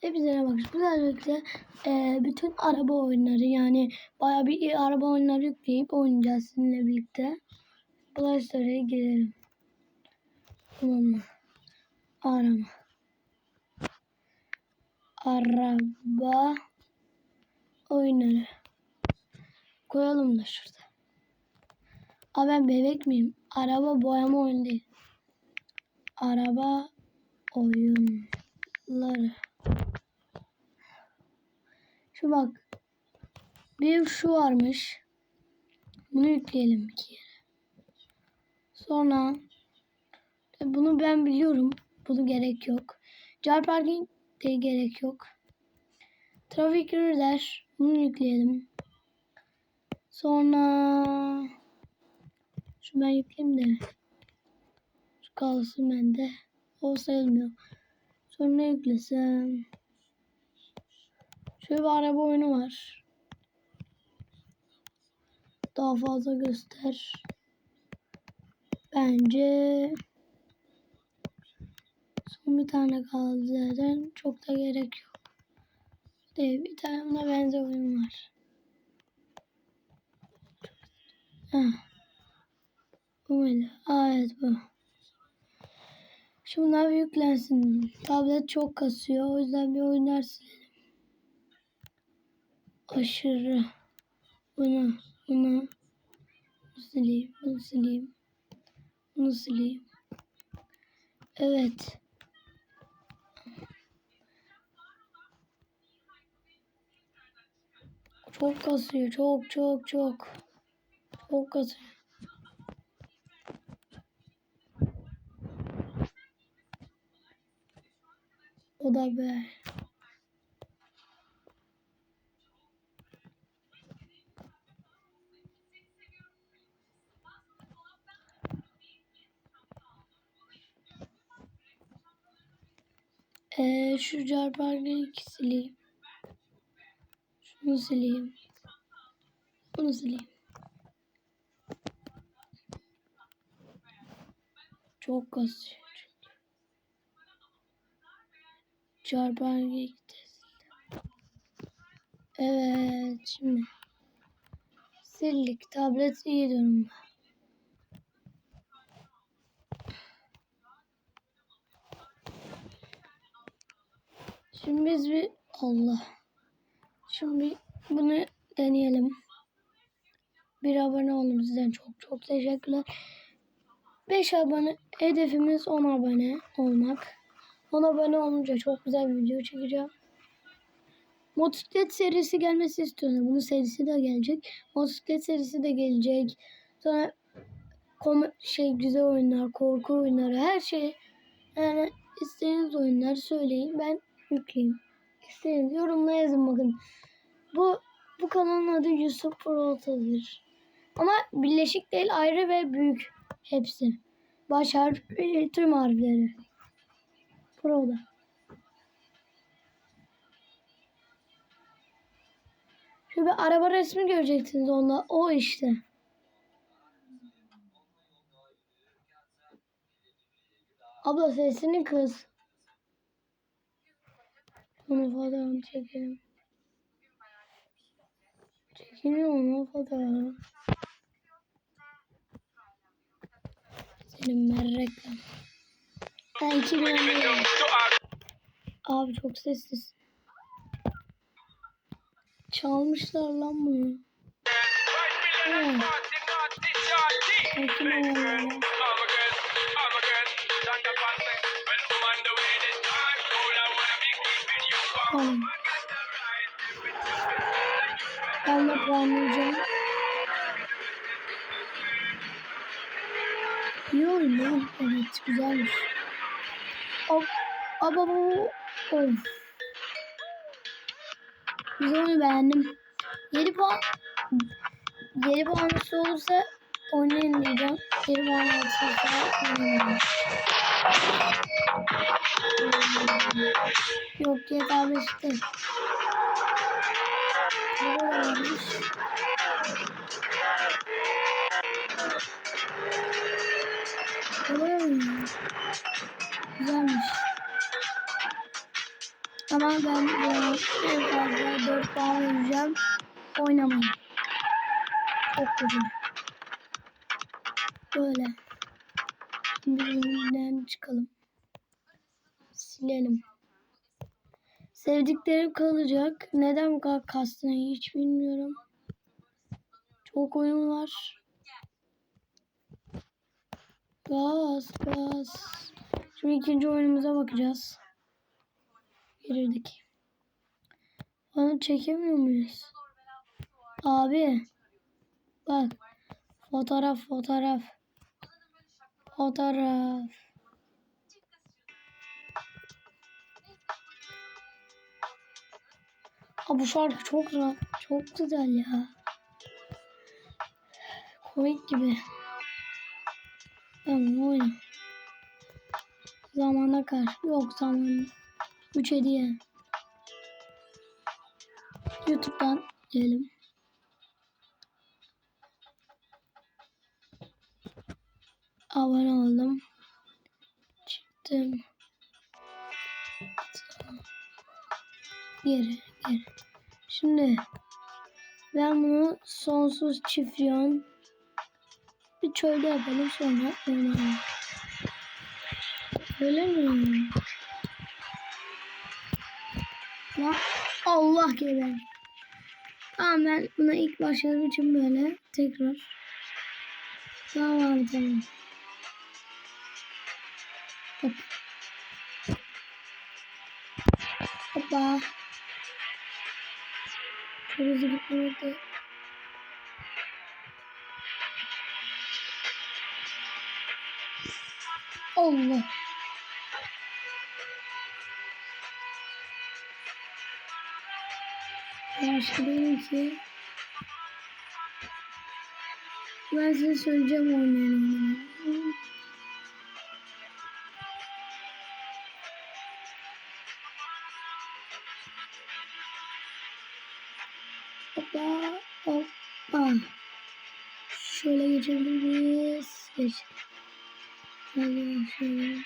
Hepinize bak. Bu birlikte e, bütün araba oyunları yani bayağı bir araba oyunları yükleyip oynayacağız sizinle birlikte. Play Store'ya girelim. Mı? Arama. Araba oyunları. Koyalım da şurada. Aa ben bebek miyim? Araba boyama oyunu değil. Araba oyunları. Şu bak. Bir şu varmış. Bunu yükleyelim yere. Sonra bunu ben biliyorum. Bunu gerek yok. Car parking de gerek yok. Trafik Radar. Bunu yükleyelim. Sonra şu ben yükleyeyim de şu kalsın bende. O sayılmıyor. Sonra ne yüklesem? Bir araba oyunu var. Daha fazla göster. Bence son bir tane kaldı zaten. Çok da gerek yok. De bir tane de benzer oyun var. Heh. Bu muydu? Aa evet bu. Şunlar bir yüklensin. Tablet çok kasıyor. O yüzden bir oyunlar silelim. Aşırı. Bunu, bunu sileyim, bunu sileyim. Bunu sileyim. Evet. Çok kasıyor. Çok çok çok. Çok kasıyor. O da be. Ee, şu carpargayı sileyim. Şunu sileyim. Bunu sileyim. Çok kasıyor. Carpargayı gideceğiz. Evet şimdi. Sildik. Tablet iyi durumda. Şimdi biz bir Allah. Şimdi bunu deneyelim. Bir abone olun bizden çok çok teşekkürler. 5 abone hedefimiz 10 abone olmak. 10 abone olunca çok güzel bir video çekeceğim. Motosiklet serisi gelmesi istiyorum. Bunun serisi de gelecek. Motosiklet serisi de gelecek. Sonra kom şey güzel oyunlar, korku oyunları, her şey. Yani istediğiniz oyunları söyleyin. Ben yükleyeyim. İstediğiniz yorumla yazın bakın. Bu bu kanalın adı Yusuf Prota'dır. Ama birleşik değil ayrı ve büyük hepsi. Baş harf ve tüm harfleri. Pro'da. Şu bir araba resmi göreceksiniz onda. O işte. Abla sesini kız. Onu fotoğrafını çekelim. Çekelim onu fotoğrafını. Senin merrekle. Ha 2000 lira. Abi çok sessiz. Çalmışlar lan bunu. Evet. Bakın Puanlayacağım. İyi oyun lan. Evet güzelmiş. Hop. Aba bu. Of. Güzel oyunu beğendim. 7 puan. 7 puan olursa oynayın diyeceğim. 7 puan olursa oynayın. Yok GTA 5'te. Güzelmiş. Ama ben en fazla 4 puan vereceğim. Oynamayın. Çok kötü. Böyle. Şimdi bundan çıkalım. Silelim. Sevdiklerim kalacak. Neden bu kadar kastığını hiç bilmiyorum. Çok oyun var. Gaz, gaz. Şimdi ikinci oyunumuza bakacağız. Girdik. Onu çekemiyor muyuz? Abi. Bak. Fotoğraf, fotoğraf. Fotoğraf. Aa, bu şarkı çok rahat, çok güzel ya. Komik gibi. Ben bunu oynayayım. Zamana karşı yok zaman. 3 hediye. YouTube'dan diyelim. Abone oldum. Çıktım. Geri, Şimdi ben bunu sonsuz çiftliyon bir çölde yapalım sonra oynayalım. Öyle mi? Ya Allah geber. Tamam ben buna ilk başladığım için böyle tekrar. Tamam tamam. Hop. Hoppa. Hızlı gitmemek de. Allah. Yaşlı değilim ki. Ben size söyleyeceğim oynayan. Hoppa hoppa. Şöyle geçebiliriz. Geç. Şöyle şöyle.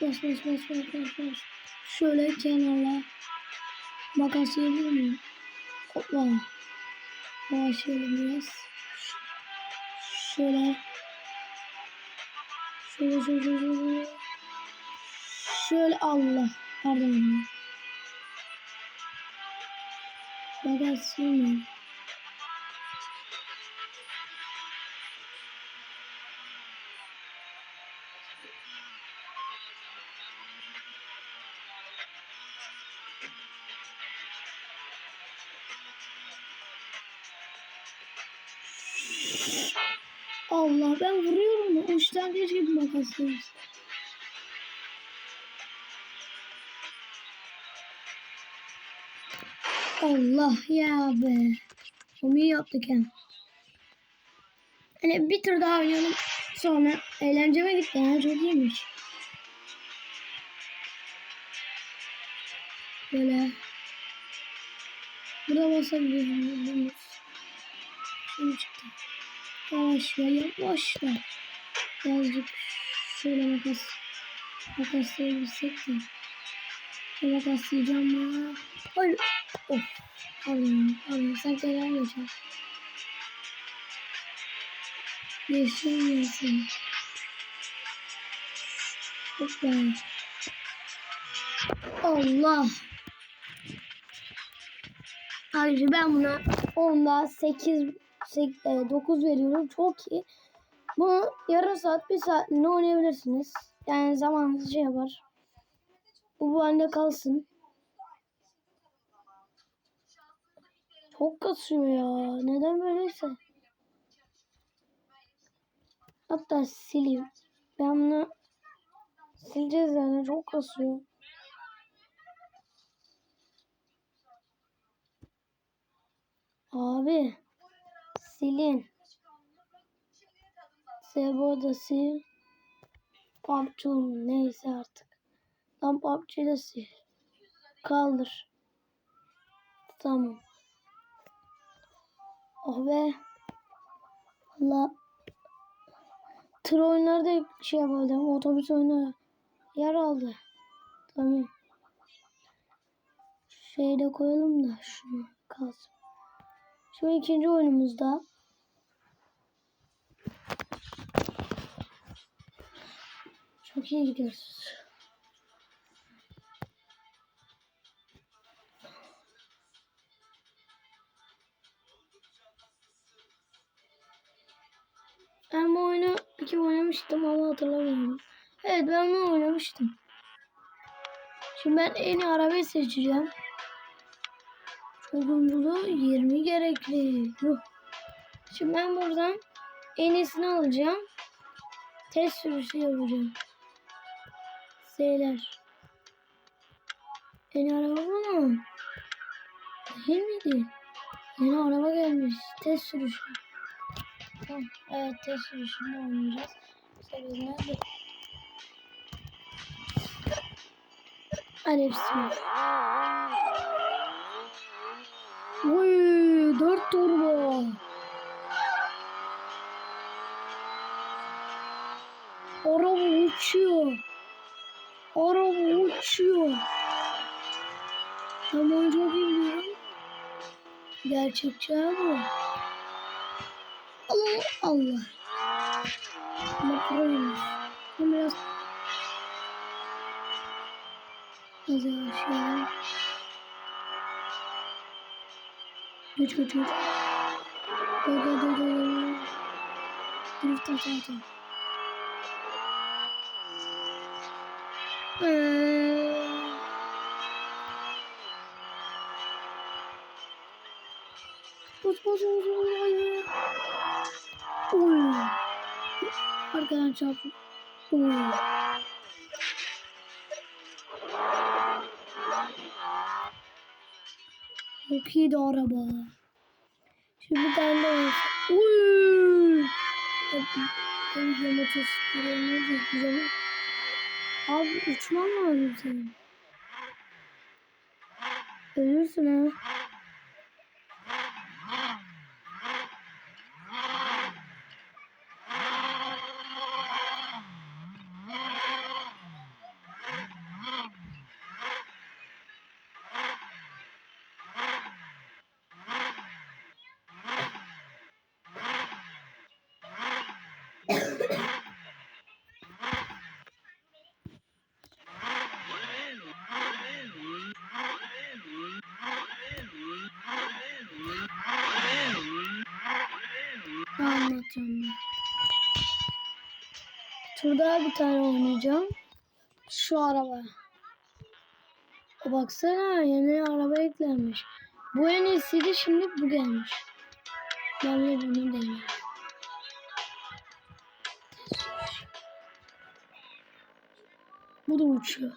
Bas bas bas bas bas bas. Şöyle kenara makas yiyebilir miyim? Hoppa. Yavaşlayalım biraz. Şöyle. Şöyle şöyle şöyle. şöyle. Şöyle Allah. Pardon. Yiyeyim. Allah ben vuruyorum mu? Uçtan keşke bir makas yiyeyim. Allah ya be. Onu iyi yaptık ya. Hani bir tur daha oynayalım. Sonra eğlenceme gitti. Yani çok iyiymiş. Böyle. Burada basabiliriz. Şimdi çıktı. Yavaş ver yavaş ver. Birazcık şöyle makas. Makaslayabilirsek de. Şöyle makaslayacağım ya. Hayır. Of. Pardon. Sanki neler geçer. Yaşamıyorsun. Hoppa. Allah. Ayrıca ben buna 10'da 8, 8 9 veriyorum. Çok iyi. Bunu yarım saat, bir saatliğine oynayabilirsiniz. Yani zamanınız şey yapar. Bu halde kalsın. Çok kasıyor ya. Neden böyleyse? Hatta sileyim. Ben bunu sileceğiz yani. Çok kasıyor. Abi silin. Seboda sil. PUBG neyse artık. Lan PUBG'yi de sil. Kaldır. Tamam. Oh be. Valla tır oyunları da şey yapalım. Otobüs oyunları yer aldı. Tamam. Şeyi de koyalım da şunu kalsın. Şimdi ikinci oyunumuzda çok iyi gidiyoruz. Ben bu oyunu bir kere oynamıştım ama hatırlamıyorum. Evet ben bunu oynamıştım. Şimdi ben en iyi arabayı seçeceğim. Uygunluğu 20 gerekli. Şimdi ben buradan en iyisini alacağım. Test sürüşü yapacağım. Z'ler. Yeni araba mu? Değil miydi? Yeni araba gelmiş. Test sürüşü. Tamam. Evet test sürüşünü oynayacağız. Hadi bismillah. Uy, 4 turbo. Araba uçuyor. Araba uçuyor. Ama çok iyi biliyorum. Gerçekçi abi. Allah Allah. Ama proymuş. Ben biraz az yavaş ya. Geç geç geç. Go go go go. Drift at at. Eee. Buz buz buz buz. hayır. Oy. Arkadan çarptım. Oy. Çok iyiydi araba. Şimdi tane daha olsun. Uy! Ben de motosikletine de güzel. Abi uçman lazım senin. Ölürsün ha. Ne anlatacağım ben? Turda bir tane oynayacağım. Şu araba. O baksana yeni araba eklenmiş. Bu en iyisiydi şimdi bu gelmiş. Ben de bunu deneyim. Bu da uçuyor.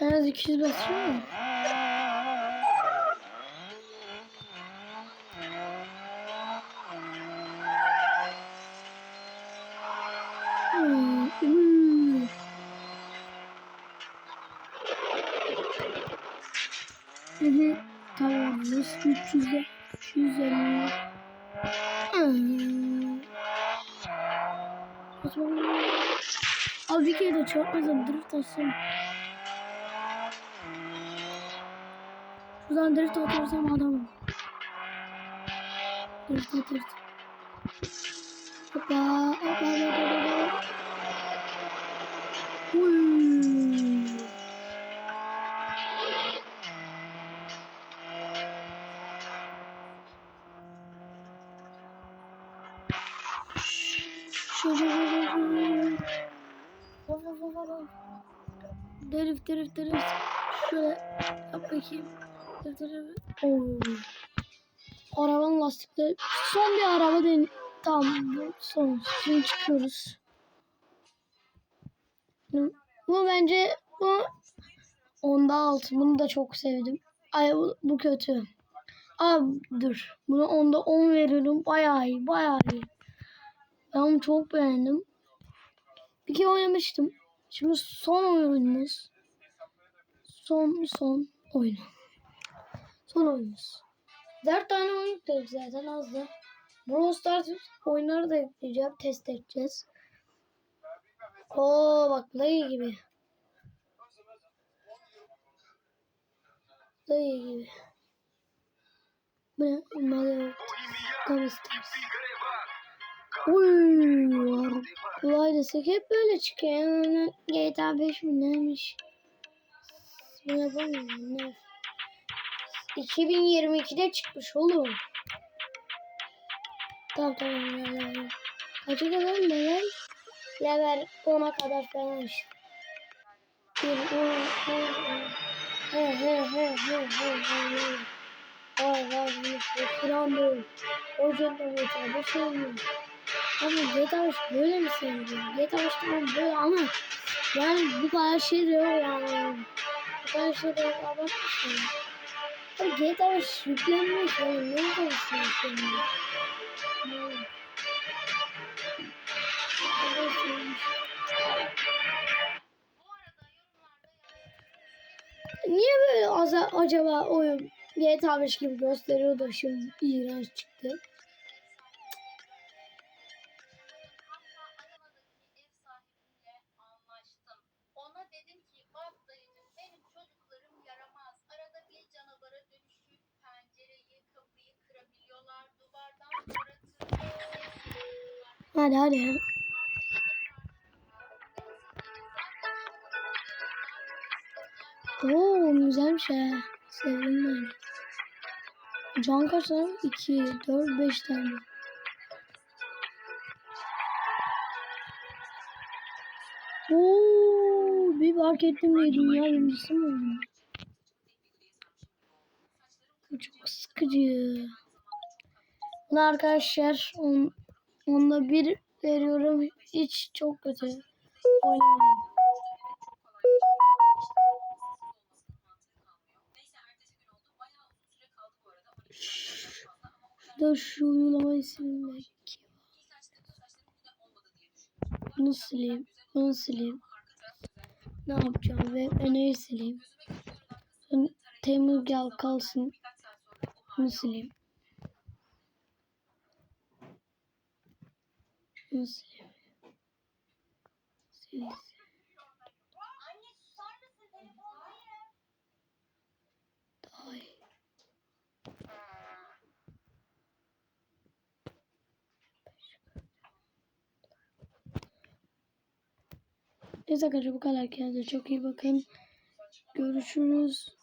En az 200 basıyor mu? 200'e. 250. Hmm. Abi bir kere de çarpmadan drift atsam. Şuradan drift atarsam adamım. Drift drift. Hoppa hoppa hoppa hoppa. Bakayım. Drift drift. Oo. Arabanın lastikleri. Son bir araba den. Tamam son. Şimdi çıkıyoruz. Bu bence bu onda altı. Bunu da çok sevdim. Ay bu, bu kötü. Abi dur. Buna onda 10 veriyorum. Bayağı iyi. Bayağı iyi. Ben onu çok beğendim. Bir kere oynamıştım. Şimdi son oyunumuz. Son son oyun. Son oyunumuz. Dört tane oyun yükledik zaten az da. Brawl Stars oyunları da yükleyeceğim. Test edeceğiz. Oo bak Lay gibi. Lay gibi. Bu ne? Mario Come Stars. Uy, kolay desek hep böyle çıkıyor. Yani GTA 5 mi neymiş? Ben yapamıyorum. Ne? 2022'de çıkmış oğlum. Tamam tamam level. Kaça kadar level? Level 10'a kadar falan işte. Bir. He he he he he he. Vay vay vay. Kıran böyle. GTA 5 oynuyor. Ama GTA 5 böyle mi sevdi? GTA 5 tamam böyle ama yani bu kadar şey de yok yani. De yok abartmışsın. Abi GTA 5 yüklenmiş yani ne kadar yüklenmiş. Niye böyle acaba oyun GTA 5 gibi gösteriyor da şimdi iğrenç çıktı? Hadi hadi. Oo güzelmiş ha. Sevdim ben. Can kaç tane? 2, 4, 5 tane. Oo, bir fark ettim diye dünya birincisi mi oldum? Bu çok sıkıcı. Arkadaşlar on, onda bir veriyorum. Hiç çok kötü. Oynamayın. Şurada şu uygulamayı silmek. Bunu sileyim. Bunu sileyim. Ne yapacağım? Ve neyi sileyim? Temur gel kalsın. Bunu sileyim. Bunu sileyim. Sil, sil. Anne susar mısın? Telefon benim. Daha iyi. Neyse arkadaşlar bu kadar. Kendinize çok iyi bakın. Görüşürüz.